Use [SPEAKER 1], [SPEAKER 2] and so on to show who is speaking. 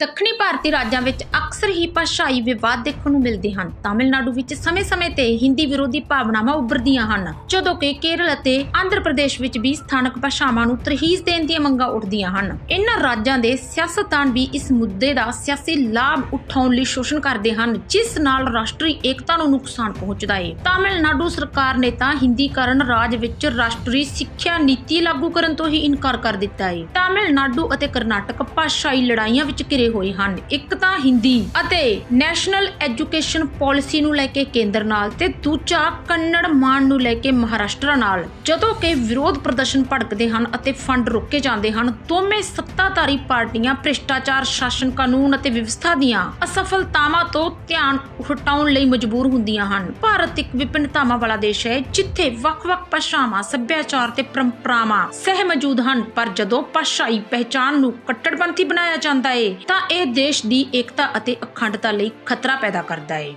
[SPEAKER 1] ਦੱਖਣੀ ਭਾਰਤੀ ਰਾਜਾਂ ਵਿੱਚ ਅਕਸਰ ਹੀ ਭਾਸ਼ਾਈ ਵਿਵਾਦ ਦੇਖਣ ਨੂੰ ਮਿਲਦੇ ਹਨ। ਤਾਮਿਲਨਾਡੂ ਵਿੱਚ ਸਮੇਂ-ਸਮੇਂ ਤੇ ਹਿੰਦੀ ਵਿਰੋਧੀ ਭਾਵਨਾਵਾਂ ਉੱਭਰਦੀਆਂ ਹਨ, ਜਦੋਂ ਕਿ ਕੇਰਲ ਅਤੇ ਆਂਧਰ ਪ੍ਰਦੇਸ਼ ਵਿੱਚ ਵੀ ਸਥਾਨਕ ਭਾਸ਼ਾਵਾਂ ਨੂੰ ਤਰਹੀਜ਼ ਦੇਣ ਦੀਆਂ ਮੰਗਾਂ ਉੱਠਦੀਆਂ ਹਨ। ਇਹਨਾਂ ਰਾਜਾਂ ਦੇ ਸਿਆਸਤਦਾਨ ਵੀ ਇਸ ਮੁੱਦੇ ਦਾ ਸਿਆਸੀ ਲਾਭ ਉਠਾਉਣ ਲਈ ਸ਼ੋਸ਼ਣ ਕਰਦੇ ਹਨ, ਜਿਸ ਨਾਲ ਰਾਸ਼ਟਰੀ ਏਕਤਾ ਨੂੰ ਨੁਕਸਾਨ ਪਹੁੰਚਦਾ ਹੈ ਤਾਮਿਲਨਾਡੂ ਸਰਕਾਰ ਨੇ ਤਾਂ ਹਿੰਦੀਕਰਨ ਰਾਜ ਵਿੱਚ ਰਾਸ਼ਟਰੀ ਸਿੱਖਿਆ ਨੀਤੀ ਲਾਗੂ ਕਰਨ ਤੋਂ ਹੀ ਇਨਕਾਰ ਕਰ ਦਿੱਤਾ ਹੈ ਤਾਮਿਲਨਾਡੂ ਅਤੇ ਕਰਨਾਟਕ ਭਾਸ਼ਾਈ ਲੜਾਈਆਂ ਵਿੱਚ ਘਿਰੇ ਹੋਏ ਹਨ। ਹਨ ਇੱਕ ਤਾਂ ਹਿੰਦੀ ਅਤੇ ਨੈਸ਼ਨਲ ਐਜੂਕੇਸ਼ਨ ਪਾਲਿਸੀ ਨੂੰ ਲੈ ਕੇ ਕੇਂਦਰ ਨਾਲ ਤੇ ਦੂਜਾ ਕੰਨੜ ਮਾਨ ਨੂੰ ਲੈ ਕੇ ਮਹਾਰਾਸ਼ਟਰ ਨਾਲ। ਜਦੋਂ ਕਿ ਵਿਰੋਧ ਪ੍ਰਦਰਸ਼ਨ ਭੜਕਦੇ ਹਨ ਅਤੇ ਫੰਡ ਰੋਕੇ ਜਾਂਦੇ ਹਨ, ਦੋਵੇਂ ਸੱਤਾਧਾਰੀ ਪਾਰਟੀਆਂ ਭ੍ਰਿਸ਼ਟਾਚਾਰ, ਸ਼ਾਸਨ ਕਾਨੂੰਨ ਅਤੇ ਵਿਵਸਥਾ ਦੀਆਂ ਅਸਫਲਤਾਵਾਂ ਤੋਂ ਧਿਆਨ ਹਟਾਉਣ ਲਈ ਮਜਬੂਰ ਹੁੰਦੀਆਂ ਹਨ। ਭਾਰਤ ਇੱਕ ਵਿਭਿੰਨਤਾਵਾਂ ਵਾਲਾ ਦੇਸ਼ ਹੈ, ਜਿੱਥੇ ਵੱਖ-ਵੱਖ ਭਾਸ਼ਾਵਾਂ, ਸੱਭਿਆਚਾਰ ਤੇ ਪਰੰਪਰਾਵਾਂ ਸਹਿ ਮੌਜੂਦ ਹਨ। ਪਰ ਜਦੋਂ ਭਾਸ਼ਾਈ ਪਹਿਚਾਨ ਨੂੰ ਕੱਟੜਪੰਥੀ ਬਣਾਇਆ ਜਾਂਦਾ ਹੈ ਤਾਂ ਇਹ ਦੇਸ਼ ਦੀ ਏਕਤਾ ਅਤੇ ਅਖੰਡਤਾ ਲਈ ਖਤਰਾ ਪੈਦਾ ਕਰਦਾ ਹੈ